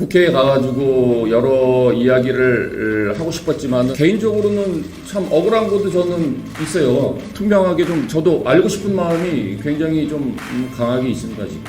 국회에 가가지고 여러 이야기를 하고 싶었지만 개인적으로는 참 억울한 것도 저는 있어요. 투명하게 좀 저도 알고 싶은 마음이 굉장히 좀 강하게 있습니다 지금.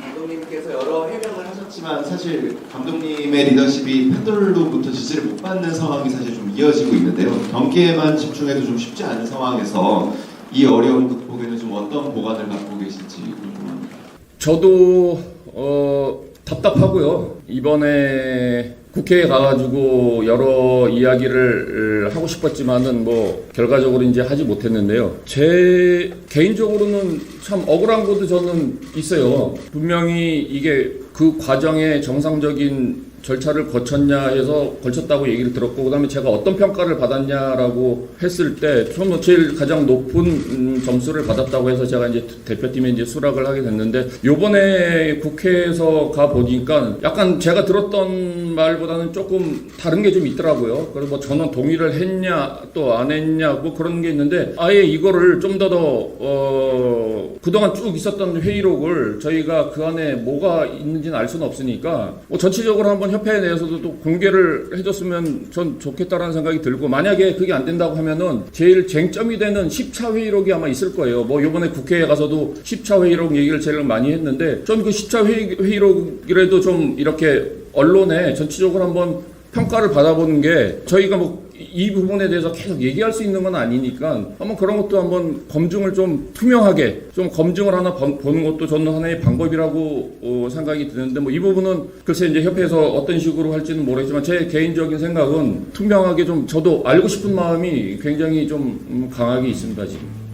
감독님께서 여러 해명을 하셨지만 사실 감독님의 리더십이 팬들로부터 지지를 못 받는 상황이 사실 좀 이어지고 있는데요. 경기에만 집중해도 좀 쉽지 않은 상황에서 이 어려움 극복에는 좀 어떤 보관을 갖고 계실지 궁금합니다. 저도 어, 답답하고요. 이번에 국회에 가가지고 여러 이야기를 하고 싶었지만은 뭐 결과적으로 이제 하지 못했는데요. 제 개인적으로는 참 억울한 것도 저는 있어요. 분명히 이게 그 과정에 정상적인 절차를 거쳤냐 해서 걸쳤다고 얘기를 들었고 그다음에 제가 어떤 평가를 받았냐라고 했을 때 저는 제일 가장 높은 음, 점수를 받았다고 해서 제가 이제 대표팀에 이제 수락을 하게 됐는데 요번에 국회에서 가 보니까 약간 제가 들었던 말보다 는 조금 다른 게 좀 있더라고요. 그래서 뭐 저는 동의를 했냐 또 안 했냐 뭐 그런 게 있는데 아예 이거를 좀더더 어, 그동안 쭉 있었던 회의록을 저희가 그 안에 뭐가 있는지는 알 수는 없으니까 뭐 전체적으로 한번 협회에 대해서도 또 공개를 해줬으면 전 좋겠다라는 생각이 들고 만약에 그게 안 된다고 하면은 제일 쟁점이 되는 10차 회의록이 아마 있을 거예요. 뭐 이번에 국회에 가서도 10차 회의록 얘기를 제일 많이 했는데 전 그 10차 회의, 회의록이라도 좀 이렇게 언론에 전체적으로 한번 평가를 받아보는 게 저희가 뭐 이 부분에 대해서 계속 얘기할 수 있는 건 아니니까 한번 그런 것도 한번 검증을 좀 투명하게 좀 검증을 하나 번- 보는 것도 저는 하나의 방법이라고 어, 생각이 드는데 뭐 이 부분은 글쎄 이제 협회에서 어떤 식으로 할지는 모르겠지만 제 개인적인 생각은 투명하게 좀 저도 알고 싶은 마음이 굉장히 좀 음, 강하게 있습니다 지금.